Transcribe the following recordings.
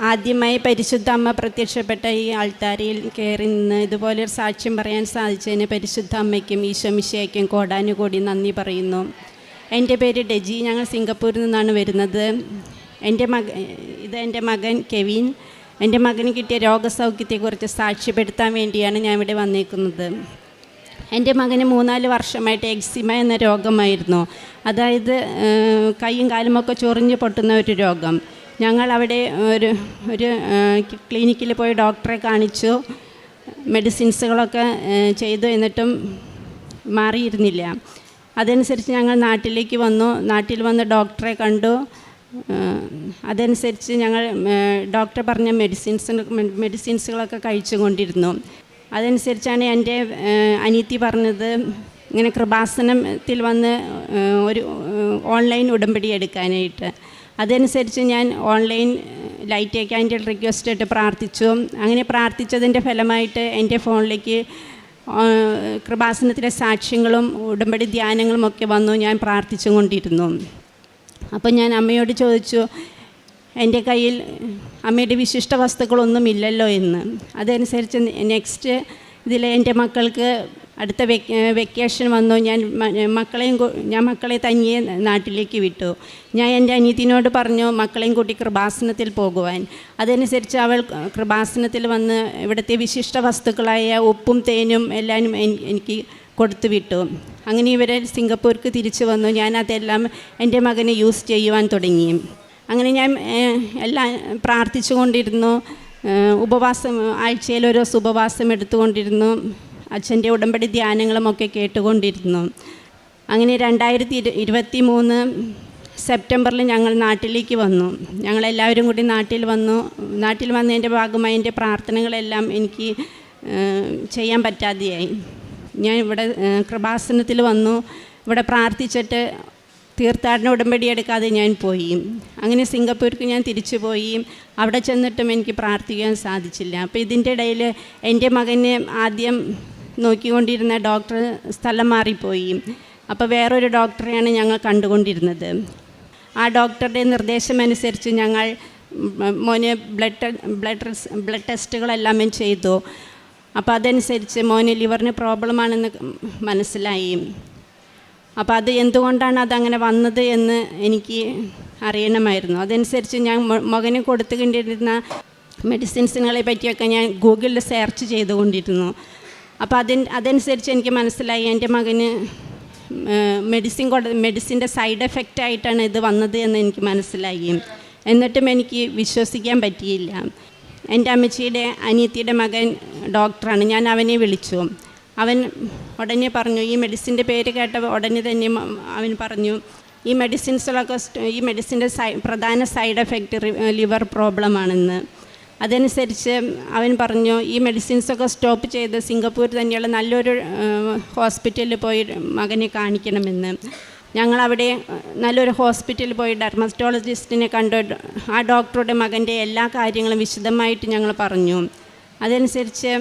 ആദ്യമായി പരിശുദ്ധ അമ്മ പ്രത്യക്ഷപ്പെട്ട ഈ ആൾത്താരയിൽ കയറി നിന്ന് ഇതുപോലൊരു സാക്ഷ്യം പറയാൻ സാധിച്ചതിന് പരിശുദ്ധ അമ്മയ്ക്കും ഈശോമിശയ്ക്കും കോടാനുകൂടി നന്ദി പറയുന്നു. എന്റെ പേര് ഡെജി ഞങ്ങൾ സിംഗപ്പൂരിൽ നിന്നാണ് വരുന്നത്. എന്റെ മക ഇത് എന്റെ മകൻ കെവിൻ. എന്റെ മകന് കിട്ടിയ രോഗസൗഖ്യത്തെക്കുറിച്ച് സാക്ഷ്യപ്പെടുത്താൻ വേണ്ടിയാണ് ഞാൻ ഇവിടെ വന്നേക്കുന്നത്. എന്റെ മകന് മൂന്നാൽ വർഷമായിട്ട് എക്സിമ എന്ന രോഗമായിരുന്നു. അതായത് കൈയും കാലുമൊക്കെ ചൊറിഞ്ഞ് പൊട്ടുന്ന ഒരു രോഗം. ഞങ്ങൾ അവിടെ ഒരു ഒരു ക്ലിനിക്കിൽ പോയി ഡോക്ടറെ കാണിച്ചു. മെഡിസിൻസുകളൊക്കെ ചെയ്തു എന്നിട്ടും മാറിയിരുന്നില്ല. അതനുസരിച്ച് ഞങ്ങൾ നാട്ടിലേക്ക് വന്നു. നാട്ടിൽ വന്ന് ഡോക്ടറെ കണ്ടു. അതനുസരിച്ച് ഞങ്ങൾ ഡോക്ടർ പറഞ്ഞ മെഡിസിൻസ് മെഡിസിൻസുകളൊക്കെ കഴിച്ചുകൊണ്ടിരുന്നു. അതനുസരിച്ചാണ് എന്റെ അനീത്തി പറഞ്ഞത്. ഇങ്ങനെ കൃപാസനത്തിൽ വന്ന് ഒരു ഓൺലൈൻ ഉടമ്പടി എടുക്കാനായിട്ട്. അതനുസരിച്ച് ഞാൻ ഓൺലൈൻ ലൈറ്റ് ക്യാൻഡിൽ റിക്വസ്റ്റ് ആയിട്ട് പ്രാർത്ഥിച്ചു. അങ്ങനെ പ്രാർത്ഥിച്ചതിന്റെ ഫലമായിട്ട് എന്റെ ഫോണിലേക്ക് കൃപാസനത്തിലെ സാക്ഷ്യങ്ങളും ഉടമ്പടി ധ്യാനങ്ങളും ഒക്കെ വന്നു. ഞാൻ പ്രാർത്ഥിച്ചു കൊണ്ടിരുന്നു അപ്പോൾ ഞാൻ അമ്മയോട് ചോദിച്ചു എന്റെ കയ്യിൽ അമ്മയുടെ വിശിഷ്ട വസ്തുക്കളൊന്നും ഇല്ലല്ലോ എന്ന്. അതനുസരിച്ച് നെക്സ്റ്റ് ഇതിൽ എന്റെ മക്കൾക്ക് അടുത്ത വെക്കേഷൻ വന്നു. ഞാൻ മക്കളെയും ഞാൻ മക്കളെ തനിയെ നാട്ടിലേക്ക് വിട്ടു. ഞാൻ എന്റെ അനിയത്തിനോട് പറഞ്ഞു മക്കളെയും കൂട്ടി കൃപാസനത്തിൽ പോകുവാൻ. അതനുസരിച്ച് അവൾ കൃപാസനത്തിൽ വന്ന് ഇവിടുത്തെ വിശിഷ്ട വസ്തുക്കളായ ഉപ്പും തേനും എല്ലാം എനിക്ക് കൊടുത്തു വിട്ടു. അങ്ങനെ ഇവരെ സിംഗപ്പൂർക്ക് തിരിച്ചു വന്നു. ഞാൻ അതെല്ലാം എന്റെ മകന് യൂസ് ചെയ്യുവാൻ തുടങ്ങി. അങ്ങനെ ഞാൻ എല്ലാം പ്രാർത്ഥിച്ചു കൊണ്ടിരുന്നു ഉപവാസം ആഴ്ചയിൽ ഒരു ദിവസം ഉപവാസം എടുത്തുകൊണ്ടിരുന്നു. അച്ഛന്റെ ഉടമ്പടി ധ്യാനങ്ങളുമൊക്കെ കേട്ടുകൊണ്ടിരുന്നു. അങ്ങനെ രണ്ടായിരത്തി ഇരു ഇരുപത്തി മൂന്ന് സെപ്റ്റംബറിൽ ഞങ്ങൾ നാട്ടിലേക്ക് വന്നു. ഞങ്ങളെല്ലാവരും കൂടി നാട്ടിൽ വന്നു. നാട്ടിൽ വന്നതിന്റെ ഭാഗമായി എന്റെ പ്രാർത്ഥനകളെല്ലാം എനിക്ക് ചെയ്യാൻ പറ്റാതെയായി. ഞാൻ ഇവിടെ കൃപാസനത്തിൽ വന്നു. ഇവിടെ പ്രാർത്ഥിച്ചിട്ട് തീർത്ഥാടന ഉടമ്പടി എടുക്കാതെ ഞാൻ പോയി. അങ്ങനെ സിംഗപ്പൂർക്ക് ഞാൻ തിരിച്ചു പോയി. അവിടെ ചെന്നിട്ടും എനിക്ക് പ്രാർത്ഥിക്കാൻ സാധിച്ചില്ല. അപ്പോൾ ഇതിന്റെ ഇടയിൽ എന്റെ മകനെ ആദ്യം നോക്കിക്കൊണ്ടിരുന്ന ഡോക്ടർ സ്ഥലം മാറിപ്പോയി. അപ്പോൾ വേറൊരു ഡോക്ടറെയാണ് ഞങ്ങൾ കണ്ടുകൊണ്ടിരുന്നത്. ആ ഡോക്ടറുടെ നിർദ്ദേശമനുസരിച്ച് ഞങ്ങൾ മോന് ബ്ലഡ് ബ്ലഡ് ബ്ലഡ് ടെസ്റ്റുകളെല്ലാം ചെയ്തു. അപ്പോൾ അതനുസരിച്ച് മോന് ലിവറിന് പ്രോബ്ലമാണെന്ന് മനസ്സിലായി. അപ്പോൾ അത് എന്തുകൊണ്ടാണ് അതങ്ങനെ വന്നത് എന്ന് എനിക്ക് അറിയണമായിരുന്നു. അതനുസരിച്ച് ഞാൻ മകന് കൊടുത്തുകൊണ്ടിരുന്ന മെഡിസിൻസുകളെ പറ്റിയൊക്കെ ഞാൻ ഗൂഗിളിൽ സെർച്ച് ചെയ്തുകൊണ്ടിരുന്നു. അപ്പോൾ അതിന് അതനുസരിച്ച് എനിക്ക് മനസ്സിലായി. എന്റെ മകന് മെഡിസിൻ കൊടു മെഡിസിന്റെ സൈഡ് എഫക്റ്റ് ആയിട്ടാണ് ഇത് വന്നത് എന്ന് എനിക്ക് മനസ്സിലായി. എന്നിട്ടും എനിക്ക് വിശ്വസിക്കാൻ പറ്റിയില്ല. എന്റെ അമ്മച്ചിയുടെ അനിയത്തിയുടെ മകൻ ഡോക്ടറാണ്. ഞാൻ അവനെ വിളിച്ചു. അവൻ ഉടനെ പറഞ്ഞു ഈ മെഡിസിന്റെ പേര് കേട്ട ഉടനെ തന്നെ അവൻ പറഞ്ഞു ഈ മെഡിസിൻസിലൊക്കെ ഈ മെഡിസിന്റെ സൈ പ്രധാന സൈഡ് എഫക്റ്റ് ലിവർ പ്രോബ്ലമാണെന്ന് അതനുസരിച്ച് അവൻ പറഞ്ഞു ഈ മെഡിസിൻസൊക്കെ സ്റ്റോപ്പ് ചെയ്ത് സിംഗപ്പൂർ തന്നെയുള്ള നല്ലൊരു ഹോസ്പിറ്റലിൽ പോയി മകനെ കാണിക്കണമെന്ന്. ഞങ്ങളവിടെ നല്ലൊരു ഹോസ്പിറ്റലിൽ പോയി ഡെർമസ്റ്റോളജിസ്റ്റിനെ കണ്ടു ആ ഡോക്ടറുടെ മകന്റെ എല്ലാ കാര്യങ്ങളും വിശദമായിട്ട് ഞങ്ങൾ പറഞ്ഞു. അതനുസരിച്ച്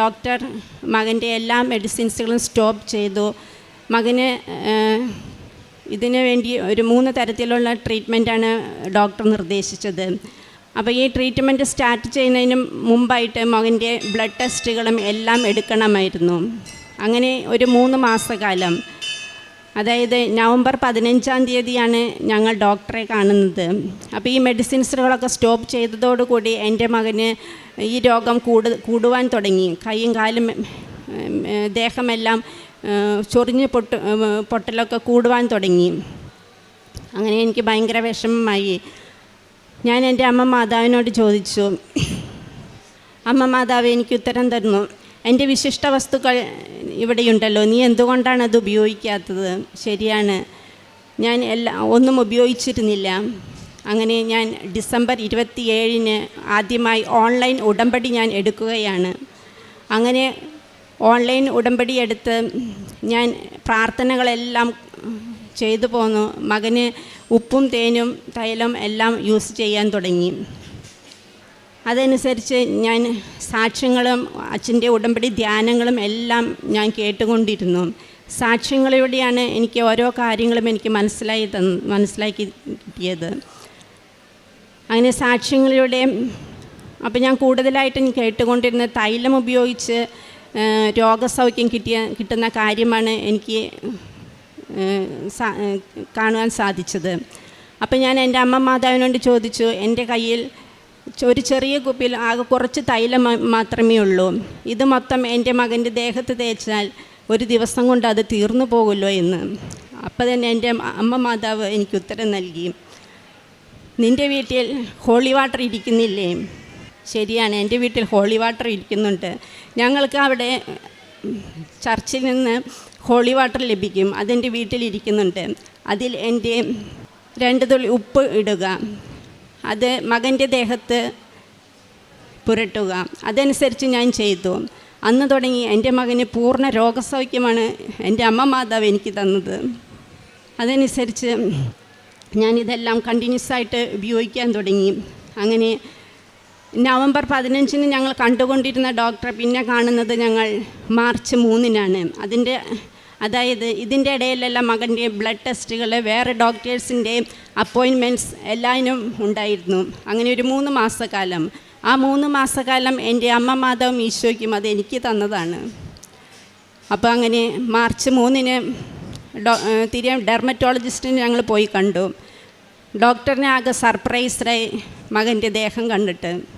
ഡോക്ടർ മകന്റെ എല്ലാ മെഡിസിൻസുകളും സ്റ്റോപ്പ് ചെയ്തു. മകന് ഇതിനു വേണ്ടി ഒരു മൂന്ന് തരത്തിലുള്ള ട്രീറ്റ്മെന്റാണ് ഡോക്ടർ നിർദ്ദേശിച്ചത്. അപ്പോൾ ഈ ട്രീറ്റ്മെന്റ് സ്റ്റാർട്ട് ചെയ്യുന്നതിന് മുമ്പായിട്ട് മകന്റെ ബ്ലഡ് ടെസ്റ്റുകളും എല്ലാം എടുക്കണമായിരുന്നു. അങ്ങനെ ഒരു മൂന്ന് മാസക്കാലം അതായത് നവംബർ പതിനഞ്ചാം തീയതിയാണ് ഞങ്ങൾ ഡോക്ടറെ കാണുന്നത്. അപ്പോൾ ഈ മെഡിസിൻസുകളൊക്കെ സ്റ്റോപ്പ് ചെയ്തതോടുകൂടി എന്റെ മകന് ഈ രോഗം കൂടു കൂടുവാൻ തുടങ്ങി. കൈയും കാലും ദേഹമെല്ലാം ചൊറിഞ്ഞ് പൊട്ട് പൊട്ടലൊക്കെ കൂടുവാൻ തുടങ്ങി. അങ്ങനെ എനിക്ക് ഭയങ്കര വിഷമമായി. ഞാൻ എന്റെ അമ്മ മാതാവിനോട് ചോദിച്ചു അമ്മ മാതാവ് എനിക്ക് ഉത്തരം തരുന്നു. എന്റെ വിശിഷ്ട വസ്തുക്കൾ ഇവിടെയുണ്ടല്ലോ നീ എന്തുകൊണ്ടാണ് അത് ഉപയോഗിക്കാത്തത്? ശരിയാണ്. ഞാൻ എല്ലാ ഒന്നും ഉപയോഗിച്ചിരുന്നില്ല. അങ്ങനെ ഞാൻ ഡിസംബർ ഇരുപത്തി ഏഴിന് ആദ്യമായി ഓൺലൈൻ ഉടമ്പടി ഞാൻ എടുക്കുകയാണ്. അങ്ങനെ ഓൺലൈൻ ഉടമ്പടി എടുത്ത് ഞാൻ പ്രാർത്ഥനകളെല്ലാം ചെയ്തു പോന്നു. മകന് ഉപ്പും തേനും തൈലം എല്ലാം യൂസ് ചെയ്യാൻ തുടങ്ങി. അതനുസരിച്ച് ഞാൻ സാക്ഷ്യങ്ങളും അച്ഛന്റെ ഉടമ്പടി ധ്യാനങ്ങളും എല്ലാം ഞാൻ കേട്ടുകൊണ്ടിരുന്നു. സാക്ഷ്യങ്ങളിലൂടെയാണ് എനിക്ക് ഓരോ കാര്യങ്ങളും എനിക്ക് മനസ്സിലായി തന്ന മനസ്സിലാക്കി കിട്ടിയത്. അങ്ങനെ സാക്ഷ്യങ്ങളിലൂടെ അപ്പോൾ ഞാൻ കൂടുതലായിട്ട് എനിക്ക് കേട്ടുകൊണ്ടിരുന്ന തൈലം ഉപയോഗിച്ച് രോഗസൗഖ്യം കിട്ടിയ കിട്ടുന്ന കാര്യമാണ് എനിക്ക് കാണുവാൻ സാധിച്ചത്. അപ്പം ഞാൻ എന്റെ അമ്മ മാതാവിനോട് ചോദിച്ചു എന്റെ കയ്യിൽ ഒരു ചെറിയ കുപ്പിയിൽ ആകെ കുറച്ച് തൈലം മാത്രമേ ഉള്ളൂ. ഇത് മൊത്തം എന്റെ മകന്റെ ദേഹത്ത് തേച്ചാൽ ഒരു ദിവസം കൊണ്ട് അത് തീർന്നു പോകുമല്ലോ എന്ന്. അപ്പം തന്നെ എന്റെ അമ്മ മാതാവ് എനിക്ക് ഉത്തരം നൽകി. നിന്റെ വീട്ടിൽ ഹോളി വാട്ടർ ഇരിക്കുന്നില്ലേ? ശരിയാണ് എന്റെ വീട്ടിൽ ഹോളി വാട്ടർ ഇരിക്കുന്നുണ്ട്. ഞങ്ങൾക്ക് അവിടെ ചർച്ചിൽ നിന്ന് ഹോളി വാട്ടർ ലഭിക്കും. അതെന്റെ വീട്ടിലിരിക്കുന്നുണ്ട്. അതിൽ എന്റെ രണ്ട് തുള്ളി ഉപ്പ് ഇടുക. അത് മകന്റെ ദേഹത്ത് പുരട്ടുക. അതനുസരിച്ച് ഞാൻ ചെയ്തു. അന്ന് തുടങ്ങി എന്റെ മകന് പൂർണ രോഗസൗഖ്യമാണ് എന്റെ അമ്മ മാതാവ് എനിക്ക് തന്നത്. അതനുസരിച്ച് ഞാനിതെല്ലാം കണ്ടിന്യൂസ് ആയിട്ട് ഉപയോഗിക്കാൻ തുടങ്ങി. അങ്ങനെ നവംബർ പതിനഞ്ചിന് ഞങ്ങൾ കണ്ടുകൊണ്ടിരുന്ന ഡോക്ടറെ പിന്നെ കാണുന്നത് ഞങ്ങൾ മാർച്ച് മൂന്നിനാണ്. അതിന്റെ അതായത് ഇതിന്റെ ഇടയിലെല്ലാം മകന്റെ ബ്ലഡ് ടെസ്റ്റുകൾ വേറെ ഡോക്ടേഴ്സിന്റെയും അപ്പോയിൻമെന്റ്സ് എല്ലാതിനും ഉണ്ടായിരുന്നു. അങ്ങനെ ഒരു മൂന്ന് മാസക്കാലം. ആ മൂന്ന് മാസക്കാലം എന്റെ അമ്മ മാതാവും ഈശോയ്ക്കും അത് എനിക്ക് തന്നതാണ്. അപ്പോൾ അങ്ങനെ മാർച്ച് മൂന്നിന് ഡോ തിരിയ ഡെർമറ്റോളജിസ്റ്റിന് ഞങ്ങൾ പോയി കണ്ടു. ഡോക്ടറിനെ ആകെ സർപ്രൈസ്ഡായി മകന്റെ ദേഹം കണ്ടിട്ട്.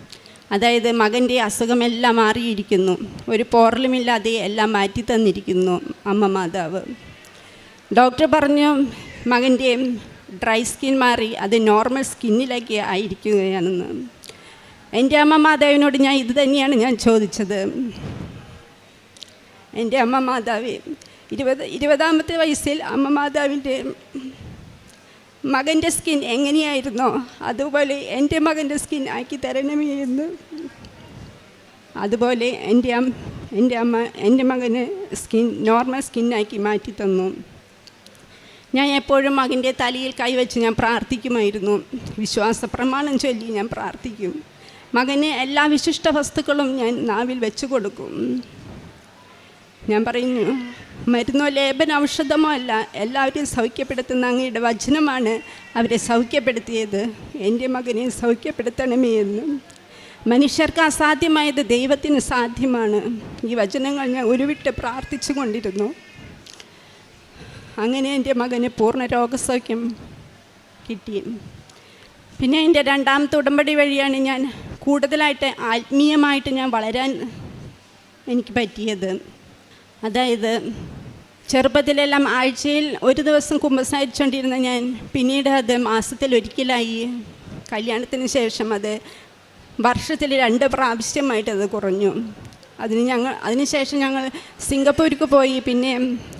അതായത് മകന്റെ അസുഖമെല്ലാം മാറിയിരിക്കുന്നു. ഒരു പോറലുമില്ലാതെ എല്ലാം മാറ്റി തന്നിരിക്കുന്നു അമ്മ മാതാവ്. ഡോക്ടർ പറഞ്ഞു മകന്റെ ഡ്രൈ സ്കിൻ മാറി അത് നോർമൽ സ്കിന്നിലേക്ക് ആയിരിക്കുകയാണെന്ന്. എന്റെ അമ്മ മാതാവിനോട് ഞാൻ ഇത് തന്നെയാണ് ഞാൻ ചോദിച്ചത്. എന്റെ അമ്മ മാതാവ് ഇരുപത് ഇരുപതാമത്തെ വയസ്സിൽ അമ്മ മാതാവിന്റെ മകന്റെ സ്കിൻ എങ്ങനെയായിരുന്നോ അതുപോലെ എന്റെ മകന്റെ സ്കിൻ ആക്കി തരണമേ എന്ന്. അതുപോലെ എന്റെ എന്റെ അമ്മ എന്റെ മകന് സ്കിൻ നോർമൽ സ്കിന്നാക്കി മാറ്റി തന്നു. ഞാൻ എപ്പോഴും മകന്റെ തലയിൽ കൈവച്ച് ഞാൻ പ്രാർത്ഥിക്കുമായിരുന്നു. വിശ്വാസ പ്രമാണം ചൊല്ലി ഞാൻ പ്രാർത്ഥിക്കും. മകന് എല്ലാ വിശിഷ്ട വസ്തുക്കളും ഞാൻ നാവിൽ വെച്ച് കൊടുക്കും. ഞാൻ പറയുന്നു മരുന്നോ ലേപന ഔഷധമോ അല്ല എല്ലാവരെയും സൗഖ്യപ്പെടുത്തുന്ന അങ്ങയുടെ വചനമാണ് അവരെ സൗഖ്യപ്പെടുത്തിയത്. എന്റെ മകനെ സൗഖ്യപ്പെടുത്തണമേ എന്ന്. മനുഷ്യർക്ക് അസാധ്യമായത് ദൈവത്തിന് സാധ്യമാണ്. ഈ വചനങ്ങൾ ഞാൻ ഉരുവിട്ട് പ്രാർത്ഥിച്ചു കൊണ്ടിരുന്നു. അങ്ങനെ എന്റെ മകന് പൂർണ രോഗസൗഖ്യം കിട്ടി. പിന്നെ എന്റെ രണ്ടാമത്തെ ഉടമ്പടി വഴിയാണ് ഞാൻ കൂടുതലായിട്ട് ആത്മീയമായിട്ട് ഞാൻ വളരാൻ എനിക്ക് പറ്റിയത്. അതായത് ചെറുപ്പത്തിലെല്ലാം ആഴ്ചയിൽ ഒരു ദിവസം കുമ്പസാരിച്ചുകൊണ്ടിരുന്ന ഞാൻ പിന്നീട് അത് മാസത്തിൽ ഒരിക്കലായി. കല്യാണത്തിന് ശേഷം അത് വർഷത്തിൽ രണ്ട് പ്രാവശ്യമായിട്ട് അത് കുറഞ്ഞു. അതിന് ഞങ്ങൾ അതിനുശേഷം ഞങ്ങൾ സിംഗപ്പൂർക്ക് പോയി. പിന്നെ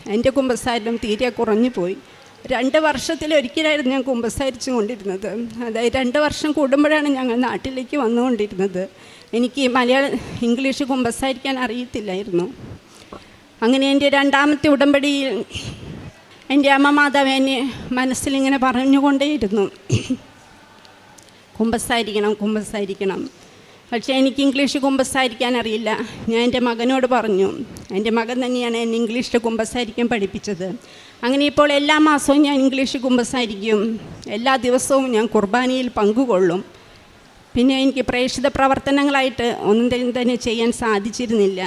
എന്റെ കുമ്പസാരം തീരെ കുറഞ്ഞു പോയി. രണ്ട് വർഷത്തിൽ ഒരിക്കലായിരുന്നു ഞാൻ കുമ്പസാരിച്ചു കൊണ്ടിരുന്നത്. അതായത് രണ്ട് വർഷം കൂടുമ്പോഴാണ് ഞങ്ങൾ നാട്ടിലേക്ക് വന്നുകൊണ്ടിരുന്നത്. എനിക്ക് മലയാളം ഇംഗ്ലീഷ് കുമ്പസാരിക്കാൻ അറിയത്തില്ലായിരുന്നു. അങ്ങനെ എന്റെ രണ്ടാമത്തെ ഉടമ്പടിയിൽ എന്റെ അമ്മ മാതാവ് എന്നെ മനസ്സിലിങ്ങനെ പറഞ്ഞുകൊണ്ടേയിരുന്നു. കുമ്പസാരിക്കണം കുമ്പസാരിക്കണം പക്ഷേ എനിക്ക് ഇംഗ്ലീഷ് കുമ്പസാരിക്കാൻ അറിയില്ല. ഞാൻ എന്റെ മകനോട് പറഞ്ഞു എന്റെ മകൻ തന്നെയാണ് എന്നെ ഇംഗ്ലീഷിൽ കുമ്പസാരിക്കാൻ പഠിപ്പിച്ചത്. അങ്ങനെ ഇപ്പോൾ എല്ലാ മാസവും ഞാൻ ഇംഗ്ലീഷ് കുമ്പസാരിക്കും. എല്ലാ ദിവസവും ഞാൻ കുർബാനയിൽ പങ്കുകൊള്ളും. പിന്നെ എനിക്ക് പ്രേക്ഷിത പ്രവർത്തനങ്ങളായിട്ട് ഒന്നും തന്നെ ചെയ്യാൻ സാധിച്ചിരുന്നില്ല.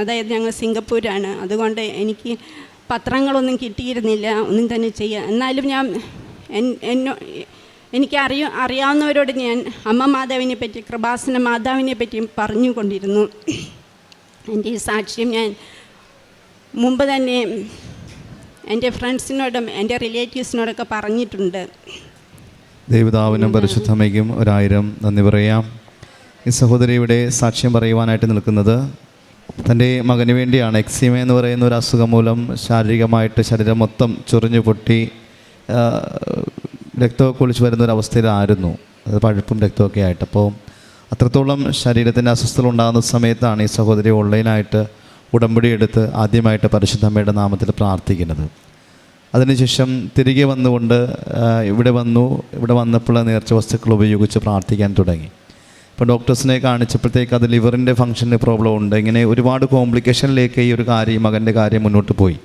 അതായത് ഞങ്ങൾ സിംഗപ്പൂരാണ്. അതുകൊണ്ട് എനിക്ക് പത്രങ്ങളൊന്നും കിട്ടിയിരുന്നില്ല. ഒന്നും തന്നെ ചെയ്യാൻ എന്നാലും ഞാൻ എന്നോ എനിക്ക് അറിയ അറിയാവുന്നവരോട് ഞാൻ അമ്മ മാതാവിനെ പറ്റി കൃപാസന മാതാവിനെ പറ്റിയും പറഞ്ഞുകൊണ്ടിരുന്നു. എന്റെ ഈ സാക്ഷ്യം ഞാൻ മുമ്പ് തന്നെ എന്റെ ഫ്രണ്ട്സിനോടും എന്റെ റിലേറ്റീവ്സിനോടൊക്കെ പറഞ്ഞിട്ടുണ്ട്. ദൈവതാവിനും പരിശുദ്ധമയ്ക്കും ഒരായിരം നന്ദി പറയാം. ഈ സഹോദരി ഇവിടെ സാക്ഷ്യം പറയുവാനായിട്ട് നിൽക്കുന്നത് തന്റെ മകന് വേണ്ടിയാണ്. എക്സിമ എന്ന് പറയുന്ന ഒരു അസുഖം മൂലം ശാരീരികമായിട്ട് ശരീരം മൊത്തം ചൊറിഞ്ഞു പൊട്ടി രക്തമൊക്കെ ഒളിച്ച് വരുന്ന ഒരു അവസ്ഥയിലായിരുന്നു. അത് പഴുപ്പും രക്തമൊക്കെ ആയിട്ട്. അപ്പോൾ അത്രത്തോളം ശരീരത്തിന്റെ അസ്വസ്ഥത ഉണ്ടാകുന്ന സമയത്താണ് ഈ സഹോദരി ഓൺലൈനായിട്ട് ഉടമ്പടി എടുത്ത് ആദ്യമായിട്ട് പരിശുദ്ധമ്മയുടെ നാമത്തിൽ പ്രാർത്ഥിക്കുന്നത്. അതിനുശേഷം തിരികെ വന്നുകൊണ്ട് ഇവിടെ വന്നു. ഇവിടെ വന്നപ്പോൾ നേർച്ച വസ്തുക്കൾ ഉപയോഗിച്ച് പ്രാർത്ഥിക്കാൻ തുടങ്ങി. ഇപ്പോൾ ഡോക്ടേഴ്സിനെ കാണിച്ചപ്പോഴത്തേക്ക് അത് ലിവറിന്റെ ഫംഗ്ഷന് പ്രോബ്ലം ഉണ്ട്. ഇങ്ങനെ ഒരുപാട് കോംപ്ലിക്കേഷനിലേക്ക് ഈ ഒരു കാര്യം മകന്റെ കാര്യം മുന്നോട്ട് പോയി.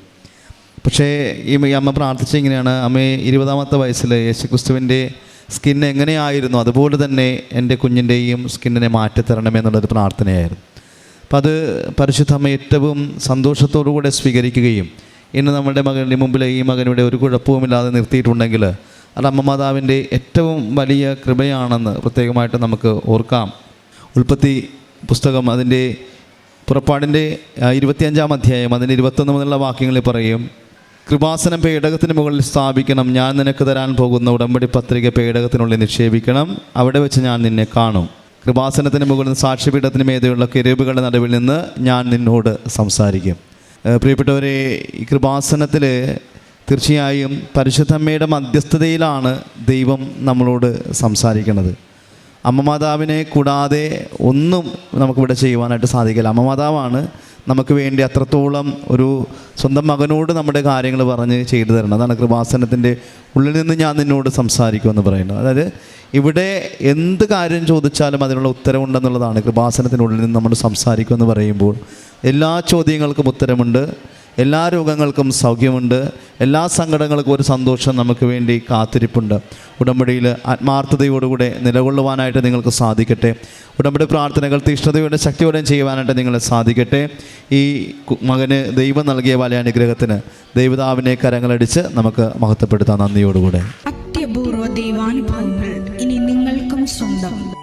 പക്ഷേ ഈ ഈ അമ്മ പ്രാർത്ഥിച്ച ഇങ്ങനെയാണ്. അമ്മ ഇരുപതാമത്തെ വയസ്സിൽ യേശുക്രിസ്തുവിന്റെ സ്കിൻ എങ്ങനെയായിരുന്നു? അതുപോലെ തന്നെ എന്റെ കുഞ്ഞിന്റെയും സ്കിന്നിനെ മാറ്റിത്തരണമെന്നുള്ളൊരു പ്രാർത്ഥനയായിരുന്നു. അപ്പം അത് പരിശുദ്ധമ്മ ഏറ്റവും സന്തോഷത്തോടുകൂടെ സ്വീകരിക്കുകയും ഇന്ന് നമ്മുടെ മകന്റെ മുമ്പിൽ ഈ മകനിവിടെ ഒരു കുഴപ്പവുമില്ലാതെ നിർത്തിയിട്ടുണ്ടെങ്കിൽ അത് അമ്മ മാതാവിന്റെ ഏറ്റവും വലിയ കൃപയാണെന്ന് പ്രത്യേകമായിട്ട് നമുക്ക് ഓർക്കാം. ഉൽപ്പത്തി പുസ്തകം അതിന്റെ പുറപ്പാടിന്റെ ഇരുപത്തിയഞ്ചാം അധ്യായം അതിന്റെ ഇരുപത്തൊന്ന് മുതലുള്ള വാക്യങ്ങളിൽ പറയും കൃപാസനം പേടകത്തിന് മുകളിൽ സ്ഥാപിക്കണം ഞാൻ നിനക്ക് തരാൻ പോകുന്ന ഉടമ്പടി പത്രിക പേടകത്തിനുള്ളിൽ നിക്ഷേപിക്കണം അവിടെ വെച്ച് ഞാൻ നിന്നെ കാണും. കൃപാസനത്തിന് മുകളിൽ സാക്ഷ്യപീഠത്തിന് മേതെയുള്ള കിരൂപുകളുടെ നടുവിൽ നിന്ന് ഞാൻ നിന്നോട് സംസാരിക്കും. പ്രിയപ്പെട്ടവരെ ഈ കൃപാസനത്തിൽ തീർച്ചയായും പരിശുദ്ധമ്മയുടെ മധ്യസ്ഥതയിലാണ് ദൈവം നമ്മളോട് സംസാരിക്കുന്നത് അമ്മ മാതാവിനെ കൂടാതെ ഒന്നും നമുക്കിവിടെ ചെയ്യുവാനായിട്ട് സാധിക്കില്ല. അമ്മ മാതാവാണ് നമുക്ക് വേണ്ടി അത്രത്തോളം ഒരു സ്വന്തം മകനോട് നമ്മുടെ കാര്യങ്ങൾ പറഞ്ഞ് ചെയ്തു തരണം അതാണ് കൃപാസനത്തിന്റെ ഉള്ളിൽ നിന്ന് ഞാൻ നിന്നോട് സംസാരിക്കുമെന്ന് പറയുന്നത്. അതായത് ഇവിടെ എന്ത് കാര്യം ചോദിച്ചാലും അതിനുള്ള ഉത്തരവുണ്ടെന്നുള്ളതാണ് കൃപാസനത്തിനുള്ളിൽ നിന്ന് നമ്മൾ സംസാരിക്കുമെന്ന് പറയുമ്പോൾ എല്ലാ ചോദ്യങ്ങൾക്കും ഉത്തരമുണ്ട് എല്ലാ രോഗങ്ങൾക്കും സൗഖ്യമുണ്ട് എല്ലാ സങ്കടങ്ങൾക്കും ഒരു സന്തോഷം നമുക്ക് വേണ്ടി കാത്തിരിപ്പുണ്ട്. ഉടമ്പടിയിൽ ആത്മാർത്ഥതയോടുകൂടെ നിലകൊള്ളുവാനായിട്ട് നിങ്ങൾക്ക് സാധിക്കട്ടെ. ഉടമ്പടി പ്രാർത്ഥനകൾ തീഷ്ണതയോടെ ശക്തിയോടെയും ചെയ്യുവാനായിട്ട് നിങ്ങളെ സാധിക്കട്ടെ. ഈ മകന് ദൈവം നൽകിയ വലിയ അനുഗ്രഹത്തിന് ദൈവതാവിനെ കരങ്ങളടിച്ച് നമുക്ക് മഹത്വപ്പെടുത്താം നന്ദിയോടുകൂടെ. അത്യപൂർവ ദൈവാനുഭവങ്ങൾ ഇനി നിങ്ങൾക്കും സ്വന്തം.